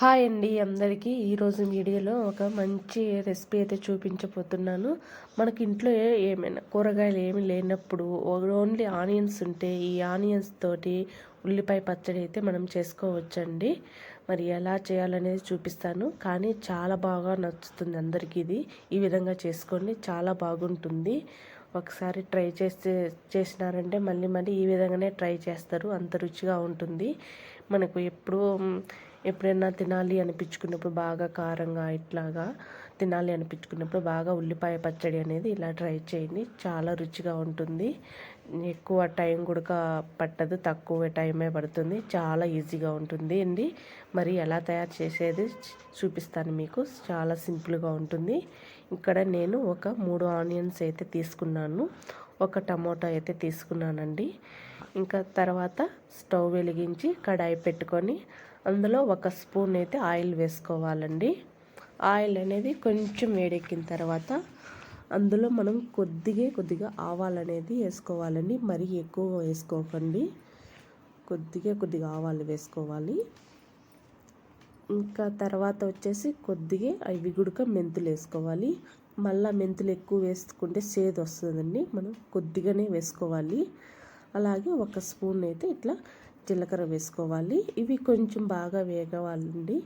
Hi అండి అందరికీ. ఈరోజు వీడియోలో ఒక మంచి రెసిపీ అయితే చూపించబోతున్నాను. మనకి ఇంట్లో ఏమైనా కూరగాయలు ఏమి లేనప్పుడు ఓన్లీ ఆనియన్స్ ఉంటే ఈ ఆనియన్స్ తోటి ఉల్లిపాయ పచ్చడి అయితే మనం చేసుకోవచ్చండి. మరి ఎలా చేయాలనేది చూపిస్తాను. కానీ చాలా బాగా నచ్చుతుంది అందరికీ ఇది. ఈ విధంగా చేసుకోండి చాలా బాగుంటుంది. ఒకసారి ట్రై చేస్తే చేసినారంటే మళ్ళీ మళ్ళీ ఈ విధంగానే ట్రై చేస్తారు. అంత రుచిగా ఉంటుంది. మనకు ఎప్పుడూ ఎప్పుడైనా తినాలి అనిపించుకున్నప్పుడు బాగా కారంగా ఇట్లాగా తినాలి అనిపించుకున్నప్పుడు బాగా ఉల్లిపాయ పచ్చడి అనేది ఇలా ట్రై చేయండి. చాలా రుచిగా ఉంటుంది. ఎక్కువ టైం కూడా పట్టదు తక్కువ టైమే పడుతుంది. చాలా ఈజీగా ఉంటుంది అండి. మరి ఎలా తయారు చేసేది చూపిస్తాను మీకు. చాలా సింపుల్గా ఉంటుంది. ఇక్కడ నేను ఒక మూడు ఆనియన్స్ అయితే తీసుకున్నాను. ఒక టమోటా అయితే తీసుకున్నానండి. ఇంకా తర్వాత స్టవ్ వెలిగించి కడాయి పెట్టుకొని అందులో ఒక స్పూన్ అయితే ఆయిల్ వేసుకోవాలండి. ఆయిల్ అనేది కొంచెం వేడెక్కిన తర్వాత అందులో మనం కొద్దిగా కొద్దిగా ఆవాలు అనేది వేసుకోవాలండి. మరీ ఎక్కువ వేసుకోకండి. కొద్దిగా కొద్దిగా ఆవాలు వేసుకోవాలి. ఇంకా తర్వాత వచ్చేసి కొద్దిగా అవి గుడక మెంతులు వేసుకోవాలి. మళ్ళీ మెంతులు ఎక్కువ వేసుకుంటే సేదు వస్తుందండి. మనం కొద్దిగానే వేసుకోవాలి. అలాగే ఒక స్పూన్ అయితే ఇట్లా జీలకర్ర వేసుకోవాలి. ఇవి కొంచెం బాగా వేగవాలండి.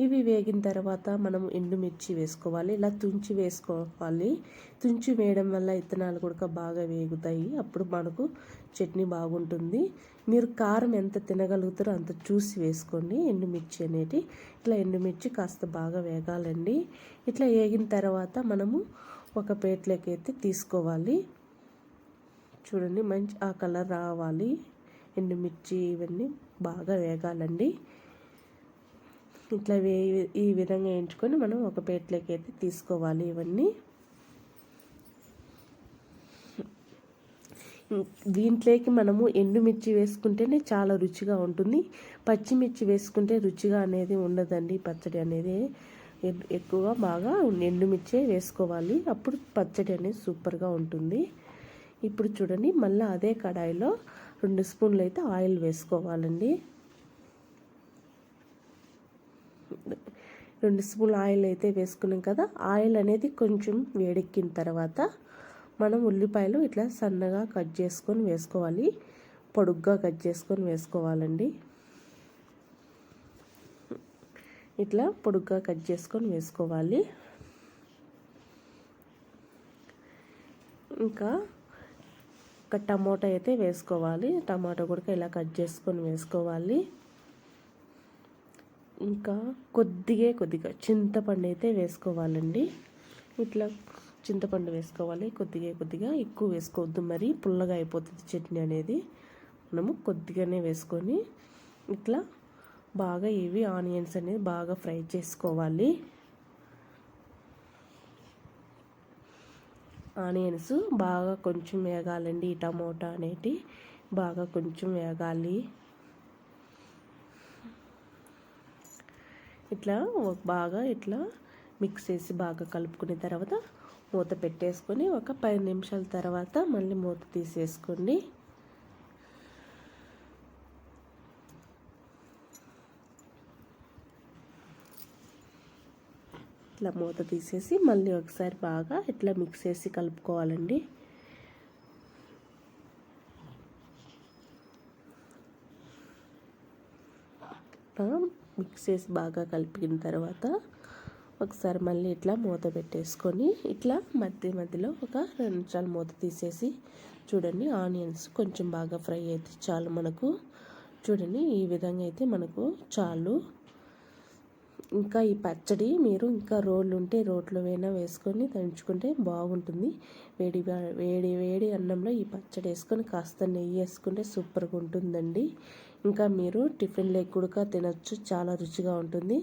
ఇవి వేగిన తర్వాత మనం ఎండుమిర్చి వేసుకోవాలి. ఇలా తుంచి వేసుకోవాలి. తుంచి వేయడం వల్ల ఇత్తనాలు కూడా బాగా వేగుతాయి. అప్పుడు మనకు చట్నీ బాగుంటుంది. మీరు కారం ఎంత తినగలుగుతారో అంత చూసి వేసుకోండి. ఎండుమిర్చి అనేది ఇట్లా ఎండుమిర్చి కాస్త బాగా వేగాలండి. ఇట్లా వేగిన తర్వాత మనము ఒక ప్లేట్లోకి అయితే తీసుకోవాలి. చూడండి మంచి ఆ కలర్ రావాలి. ఎండుమిర్చి ఇవన్నీ బాగా వేగాలండి. ఇట్లా వే ఈ విధంగా వేయించుకొని మనం ఒక ప్లేట్లోకి అయితే తీసుకోవాలి ఇవన్నీ. దీంట్లోకి మనము ఎండుమిర్చి వేసుకుంటేనే చాలా రుచిగా ఉంటుంది. పచ్చిమిర్చి వేసుకుంటే రుచిగా అనేది ఉండదండి. పచ్చడి అనేది ఎక్కువగా బాగా ఎండుమిర్చే వేసుకోవాలి. అప్పుడు పచ్చడి అనేది సూపర్గా ఉంటుంది. ఇప్పుడు చూడండి మళ్ళీ అదే కడాయిలో రెండు స్పూన్లు అయితే ఆయిల్ వేసుకోవాలండి. రెండు స్పూన్ ఆయిల్ అయితే వేసుకున్నాం కదా ఆయిల్ అనేది కొంచెం వేడెక్కిన తర్వాత మనం ఉల్లిపాయలు ఇట్లా సన్నగా కట్ చేసుకొని వేసుకోవాలి పొడుగ్గా కట్ చేసుకొని వేసుకోవాలండి. ఇట్లా పొడుగ్గా కట్ చేసుకొని వేసుకోవాలి. ఇంకా ఒక టమోటా అయితే వేసుకోవాలి. టమాటా కూడా ఇలా కట్ చేసుకొని వేసుకోవాలి. ఇంకా కొద్దిగా కొద్దిగా చింతపండు అయితే వేసుకోవాలండి. ఇట్లా చింతపండు వేసుకోవాలి. కొద్దిగా కొద్దిగా ఎక్కువ వేసుకోవద్దు మరి. పుల్లగా అయిపోతుంది చట్నీ అనేది. మనము కొద్దిగానే వేసుకొని ఇట్లా బాగా ఇవి ఆనియన్స్ అనేది బాగా ఫ్రై చేసుకోవాలి. ఆనియన్స్ బాగా కొంచెం వేగాలండి ఈ టమోటా అనేటి బాగా కొంచెం వేగాలి. ఇట్లా బాగా ఇట్లా మిక్స్ చేసి బాగా కలుపుకున్న తర్వాత మూత పెట్టేసుకొని ఒక పది నిమిషాల తర్వాత మళ్ళీ మూత తీసేసుకోండి. ఇట్లా మూత తీసేసి మళ్ళీ ఒకసారి బాగా ఇట్లా మిక్స్ చేసి కలుపుకోవాలండి. మిక్స్ చేసి బాగా కలిపిన తర్వాత ఒకసారి మళ్ళీ ఇట్లా మూత పెట్టేసుకొని ఇట్లా మధ్య మధ్యలో ఒక రెండు నిమిషాలు మూత తీసేసి చూడండి ఆనియన్స్ కొంచెం బాగా ఫ్రై అయితే చాలు మనకు. చూడండి ఈ విధంగా అయితే మనకు చాలు. ఇంకా ఈ పచ్చడి మీరు ఇంకా రోళ్ళు ఉంటే రోట్లో వేనా వేసుకొని దంచుకుంటే బాగుంటుంది. వేడి వేడి వేడి అన్నంలో ఈ పచ్చడి వేసుకొని కాస్త నెయ్యి వేసుకుంటే సూపర్గా ఉంటుందండి. ఇంకా మీరు టిఫిన్ లెగ్ కూడా తినచ్చు చాలా రుచిగా ఉంటుంది.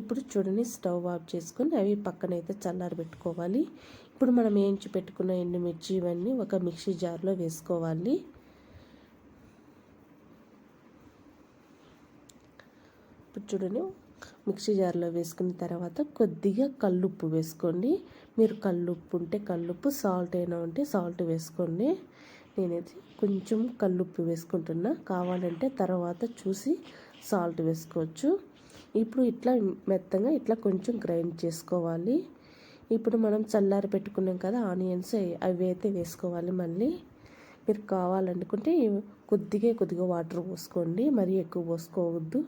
ఇప్పుడు చూడండి స్టవ్ ఆఫ్ చేసుకొని అవి పక్కనైతే చల్లారి పెట్టుకోవాలి. ఇప్పుడు మనం ఏంచి పెట్టుకున్న ఎండుమిర్చి ఇవన్నీ ఒక మిక్సీ జార్లో వేసుకోవాలి. ఇప్పుడు చూడండి మిక్సీ జార్లో వేసుకున్న తర్వాత కొద్దిగా కల్లుప్పు వేసుకోండి. మీరు కల్లుప్పు ఉంటే కల్లుప్పు సాల్ట్ అయినా ఉంటే సాల్ట్ వేసుకోండి. నేనైతే కొంచెం కల్లుప్పు వేసుకుంటున్నా. కావాలంటే తర్వాత చూసి సాల్ట్ వేసుకోవచ్చు. ఇప్పుడు ఇట్లా మెత్తగా ఇట్లా కొంచెం గ్రైండ్ చేసుకోవాలి. ఇప్పుడు మనం చల్లారి పెట్టుకున్నాం కదా ఆనియన్స్ అవి అయితే వేసుకోవాలి మళ్ళీ. మీరు కావాలనుకుంటే కొద్దిగా కొద్దిగా వాటర్ పోసుకోండి. మరీ ఎక్కువ పోసుకోవద్దు.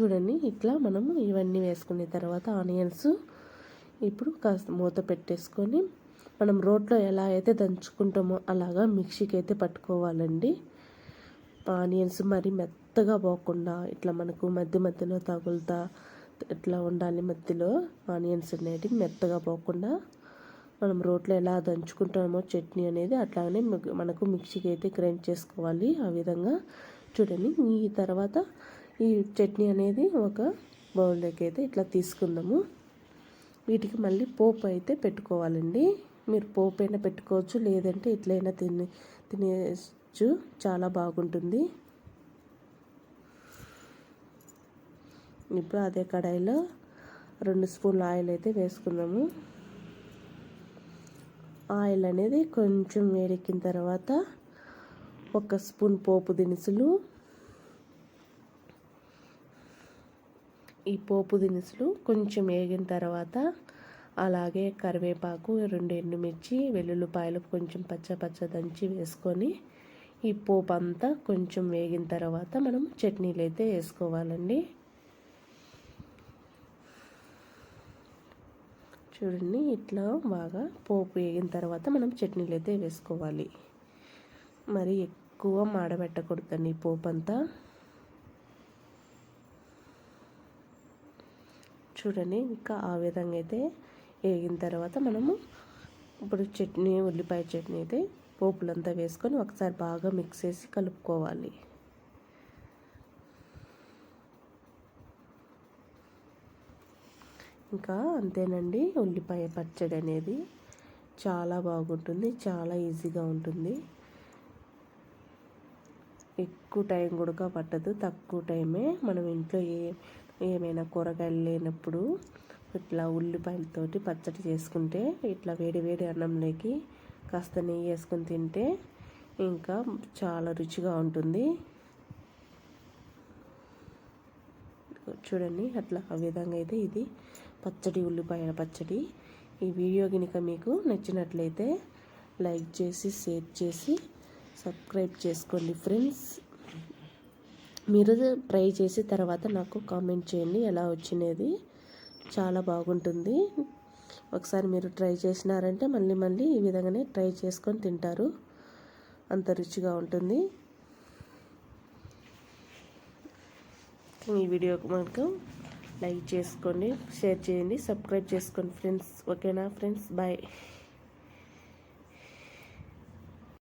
చూడండి ఇట్లా మనము ఇవన్నీ వేసుకున్న తర్వాత ఆనియన్స్ ఇప్పుడు కాస్త మూత పెట్టేసుకొని మనం రోట్లో ఎలా అయితే దంచుకుంటామో అలాగా మిక్సీకి అయితే పట్టుకోవాలండి. ఆనియన్స్ మరి మెత్తగా పోకుండా ఇట్లా మనకు మధ్య మధ్యలో తగులుతా ఇట్లా ఉండాలి మధ్యలో ఆనియన్స్ అనేటివి మెత్తగా పోకుండా మనం రోట్లో ఎలా దంచుకుంటామో చట్నీ అనేది అట్లానే మనకు మిక్సీకి అయితే గ్రైండ్ చేసుకోవాలి ఆ విధంగా. చూడండి ఈ తర్వాత ఈ చట్నీ అనేది ఒక బౌల్లోకి అయితే ఇట్లా తీసుకుందాము. వీటికి మళ్ళీ పోపు అయితే పెట్టుకోవాలండి. మీరు పోపు అయినా పెట్టుకోవచ్చు లేదంటే ఇట్లయినా తిని తినేచ్చు చాలా బాగుంటుంది. ఇప్పుడు అదే కడాయిలో రెండు స్పూన్ల ఆయిల్ అయితే వేసుకుందాము. ఆయిల్ అనేది కొంచెం వేడెక్కిన తర్వాత ఒక స్పూన్ పోపు దినుసులు ఈ పోపు దినుసులు కొంచెం వేగిన తర్వాత అలాగే కరివేపాకు రెండు ఎండుమిర్చి వెల్లుల్లిపాయలు కొంచెం పచ్చ పచ్చ దంచి వేసుకొని ఈ పోపు అంతా కొంచెం వేగిన తర్వాత మనం చట్నీలు అయితే వేసుకోవాలండి. చూడండి ఇట్లా బాగా పోపు వేగిన తర్వాత మనం చట్నీలు అయితే వేసుకోవాలి. మరి ఎక్కువ మాడబెట్టకూడదండి పోపు అంతా చూడండి. ఇంకా ఆ విధంగా అయితే వేగిన తర్వాత మనము ఇప్పుడు చట్నీ ఉల్లిపాయ చట్నీ అయితే పోపులంతా వేసుకొని ఒకసారి బాగా మిక్స్ చేసి కలుపుకోవాలి. ఇంకా అంతేనండి. ఉల్లిపాయ పచ్చడి అనేది చాలా బాగుంటుంది. చాలా ఈజీగా ఉంటుంది. ఎక్కువ టైం కూడా పట్టదు. తక్కువ టైమే మనం ఇంట్లో ఏ ఏమైనా కూరగాయలు లేనప్పుడు ఇట్లా ఉల్లిపాయలతోటి పచ్చడి చేసుకుంటే ఇట్లా వేడి వేడి అన్నంలోకి కాస్త నెయ్యి వేసుకొని తింటే ఇంకా చాలా రుచిగా ఉంటుంది. చూడండి అట్లా ఆ విధంగా అయితే ఇది పచ్చడి ఉల్లిపాయల పచ్చడి. ఈ వీడియో కనుక మీకు నచ్చినట్లయితే లైక్ చేసి షేర్ చేసి సబ్స్క్రైబ్ చేసుకోండి ఫ్రెండ్స్. మీరు ట్రై చేసి తర్వాత నాకు కామెంట్ చేయండి ఎలా వచ్చినది చాలా బాగుంటుంది. ఒకసారి మీరు ట్రై చేసినారంటే మళ్ళీ మళ్ళీ ఈ విధంగానే ట్రై చేసుకొని తింటారు. అంత రుచిగా ఉంటుంది. ఈ వీడియో మనకు లైక్ చేసుకోండి షేర్ చేయండి సబ్స్క్రైబ్ చేసుకోండి ఫ్రెండ్స్. ఓకేనా ఫ్రెండ్స్? బాయ్.